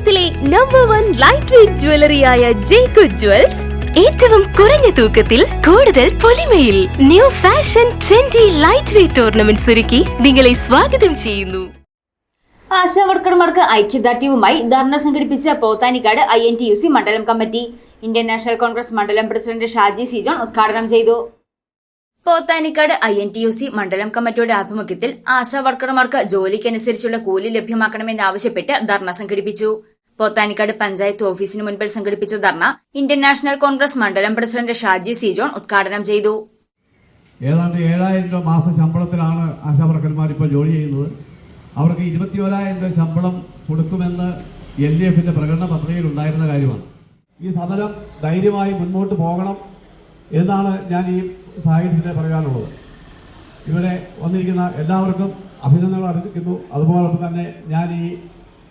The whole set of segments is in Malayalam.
കേരളത്തിലെ നമ്പർ വൺ ലൈറ്റ് വെയിറ്റ് ജ്വല്ലറിയായ ജേക്കു ജ്വൽസ് ഏറ്റവും കുറഞ്ഞ തൂക്കത്തിൽ കൂടുതൽ പൊലിമയിൽ new fashion trendy light weight tournament ഒരുക്കി നിങ്ങളെ സ്വാഗതം ചെയ്യുന്നു. ആശാവർക്കർമാർക്ക് ഐക്യദാർഢ്യവുമായി ധർണ സംഘടിപ്പിച്ച Pothanicad I N T U C മണ്ഡലം കമ്മിറ്റി. ഇന്ത്യൻ നാഷണൽ കോൺഗ്രസ് മണ്ഡലം പ്രസിഡന്റ് ഷാജി സിജോൺ ഉദ്ഘാടനം ചെയ്തു. Pothanicad I N T U C മണ്ഡലം കമ്മിറ്റിയുടെ ആഭിമുഖ്യത്തിൽ ആശാ വർക്കർമാർക്ക് ജോലിക്കനുസരിച്ചുള്ള കൂലി ലഭ്യമാക്കണമെന്നാവശ്യപ്പെട്ട് ധർണ സംഘടിപ്പിച്ചു. പോത്താനിക്കാട് പഞ്ചായത്ത് ഓഫീസിന് മുൻപിൽ സംഘടിപ്പിച്ച ധർണ ഇന്ത്യൻ നാഷണൽ കോൺഗ്രസ് മണ്ഡലം പ്രസിഡന്റ് ഷാജി സി ജോൺ ഉദ്ഘാടനം ചെയ്തു. ഏതാണ്ട് ഏഴായിരം രൂപ മാസ ശമ്പളത്തിലാണ് ആശാവർക്കന്മാർ ഇപ്പോൾ ജോലി ചെയ്യുന്നത്. അവർക്ക് ഇരുപത്തിയോരായിരം രൂപ ശമ്പളം കൊടുക്കുമെന്ന് എൽ ഡി എഫിന്റെ പ്രകടന പത്രികയിൽ ഉണ്ടായിരുന്ന കാര്യമാണ്. ഈ സമരം ധൈര്യമായി മുന്നോട്ട് പോകണം. എന്നാണ് ഞാൻ ഈ സാഹചര്യത്തിൽ പറയാനുള്ളത്. ഇവിടെ വന്നിരിക്കുന്ന എല്ലാവർക്കും അഭിനന്ദനങ്ങൾ അറിയിക്കുന്നു അതുപോലെ തന്നെ ഞാൻ ഈ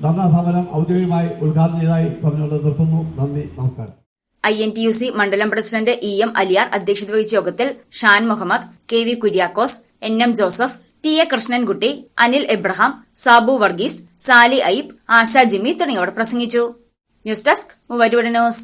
ധർണാ സമരം ഔദ്യോഗികമായി ഉദ്ഘാടനം ചെയ്തതായി പറഞ്ഞുകൊണ്ട് നിർത്തുന്നു. നന്ദി നമസ്കാരം. I N T U C മണ്ഡലം പ്രസിഡന്റ് ഇ എം അലിയാർ അധ്യക്ഷത വഹിച്ച യോഗത്തിൽ Shan Muhammad K V Kuriakose N M Joseph T A Krishnankutty Anil Abraham Sabu Varghese Sali Ayyub Asha Jimmy തുടങ്ങിയവർ പ്രസംഗിച്ചു. News desk Muvattupuzha News.